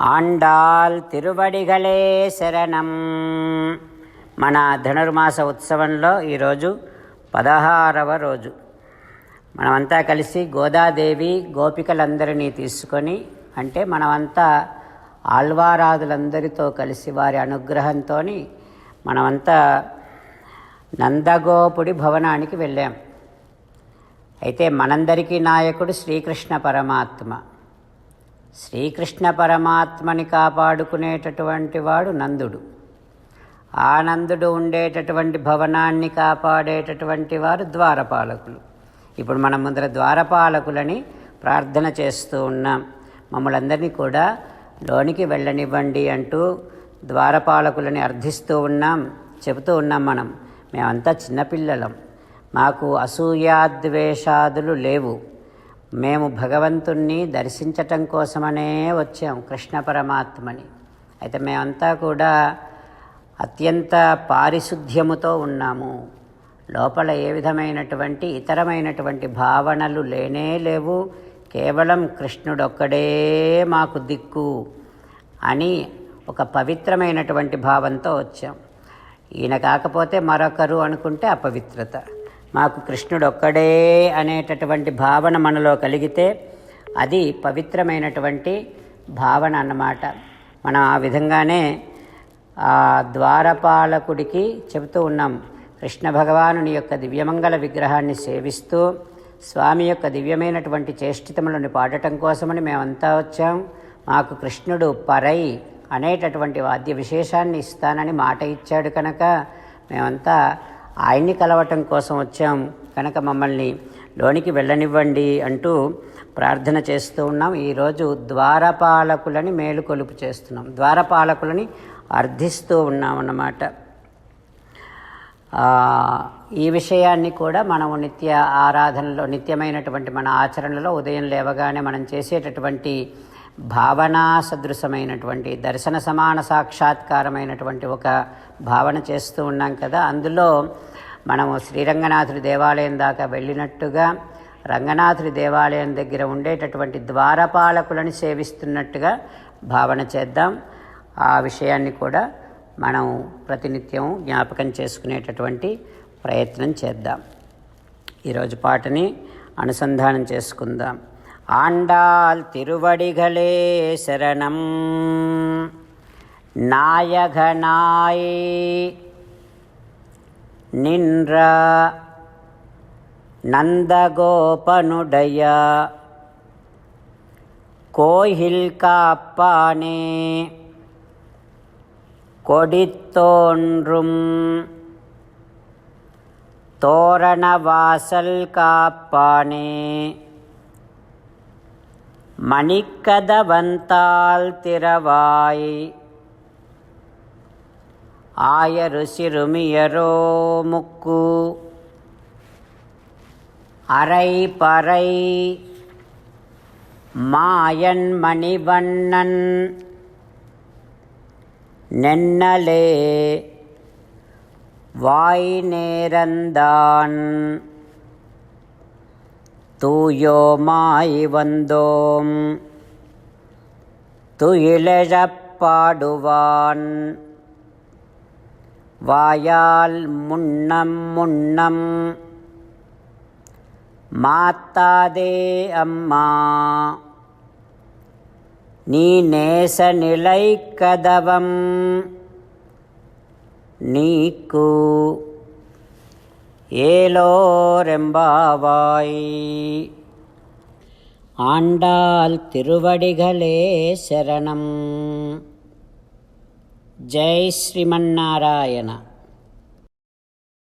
ఆండాల్ తిరువడిగలే శరణం మన ధనుర్మాస ఉత్సవంలో ఈరోజు పదహారవ రోజు మనమంతా కలిసి గోదాదేవి గోపికలందరినీ తీసుకొని అంటే మనమంతా ఆల్వారాదులందరితో కలిసి వారి అనుగ్రహంతో మనమంతా నందగోపుడి భవనానికి వెళ్ళాం. అయితే మనందరికీ నాయకుడు శ్రీకృష్ణ పరమాత్మ. శ్రీకృష్ణ పరమాత్మని కాపాడుకునేటటువంటి వాడు నందుడు. ఆ నందుడు ఉండేటటువంటి భవనాన్ని కాపాడేటటువంటి వారు ద్వారపాలకులు. ఇప్పుడు మనం ముందర ద్వారపాలకులని ప్రార్థన చేస్తూ ఉన్నాం. మమ్మల్ందరినీ కూడా లోనికి వెళ్ళనివ్వండి అంటూ ద్వారపాలకులని అర్థిస్తూ ఉన్నాం చెబుతూ ఉన్నాం మనం. మేమంతా చిన్నపిల్లలం. మాకు అసూయాద్వేషాదులు లేవు. మేము భగవంతుణ్ణి దర్శించటం కోసమనే వచ్చాం కృష్ణ పరమాత్మని. అయితే మేమంతా కూడా అత్యంత పారిశుద్ధ్యముతో ఉన్నాము. లోపల ఏ విధమైనటువంటి ఇతరమైనటువంటి భావనలు లేనే లేవు. కేవలం కృష్ణుడొక్కడే మాకు దిక్కు అని ఒక పవిత్రమైనటువంటి భావంతో వచ్చాం. ఈయన కాకపోతే మరొకరు అనుకుంటే అపవిత్రత. మాకు కృష్ణుడు ఒక్కడే అనేటటువంటి భావన మనలో కలిగితే అది పవిత్రమైనటువంటి భావన అన్నమాట. మనం ఆ విధంగానే ఆ ద్వారపాలకుడికి చెబుతూ ఉన్నాం కృష్ణ భగవానుని యొక్క దివ్యమంగళ విగ్రహాన్ని సేవిస్తూ స్వామి యొక్క దివ్యమైనటువంటి చేష్టితములను పాడటం కోసమని మేమంతా వచ్చాం. మాకు కృష్ణుడు పరై అనేటటువంటి వాద్య విశేషాన్ని ఇస్తానని మాట ఇచ్చాడు కనుక మేమంతా ఆయన్ని కలవటం కోసం వచ్చాం. కనుక మమ్మల్ని లోనికి వెళ్ళనివ్వండి అంటూ ప్రార్థన చేస్తూ ఉన్నాం. ఈరోజు ద్వారపాలకులని మేలుకొలుపు చేస్తున్నాం. ద్వారపాలకులని అర్థిస్తూ ఉన్నాం అన్నమాట ఈ విషయాన్ని కూడా మనము నిత్య ఆరాధనలో నిత్యమైనటువంటి మన ఆచరణలో ఉదయం లేవగానే మనం చేసేటటువంటి భావనా సదృశమైనటువంటి దర్శన సమాన సాక్షాత్కారమైనటువంటి ఒక భావన చేస్తూ ఉన్నాం కదా. అందులో మనము శ్రీరంగనాథుడి దేవాలయం దాకా వెళ్ళినట్టుగా రంగనాథుడి దేవాలయం దగ్గర ఉండేటటువంటి ద్వారపాలకులను సేవిస్తున్నట్టుగా భావన చేద్దాం. ఆ విషయాన్ని కూడా మనం ప్రతినిత్యం జ్ఞాపకం చేసుకునేటటువంటి ప్రయత్నం చేద్దాం. ఈరోజు పాటని అనుసంధానం చేసుకుందాం. ஆண்டாள் திருவடிகளே சரணம். நாயகனாய் நின்ற நந்தகோபனுடைய கோயில் காப்பானே கொடித்தோன்றும் தோரணவாசல் காப்பானே. மணிக்கதவந்தால் திறவாய். ஆயரு சிறுமியரோ முக்கு. அரை பறை மாயன் மணிவண்ணன். நென்னலே வாய் நேரந்தான் தூயோமாய் வந்தோம். துயிலழப்பாடுவான் வாயால் முன்னம் முன்னம். மாத்தாதே அம்மா. நீ நேச நிலை கதவம். நீக்கு ஏலோரெம்பாவாய். ஆண்டாள் திருவடிகளே சரணம். ஜெய் ஸ்ரீமன்னாராயணா.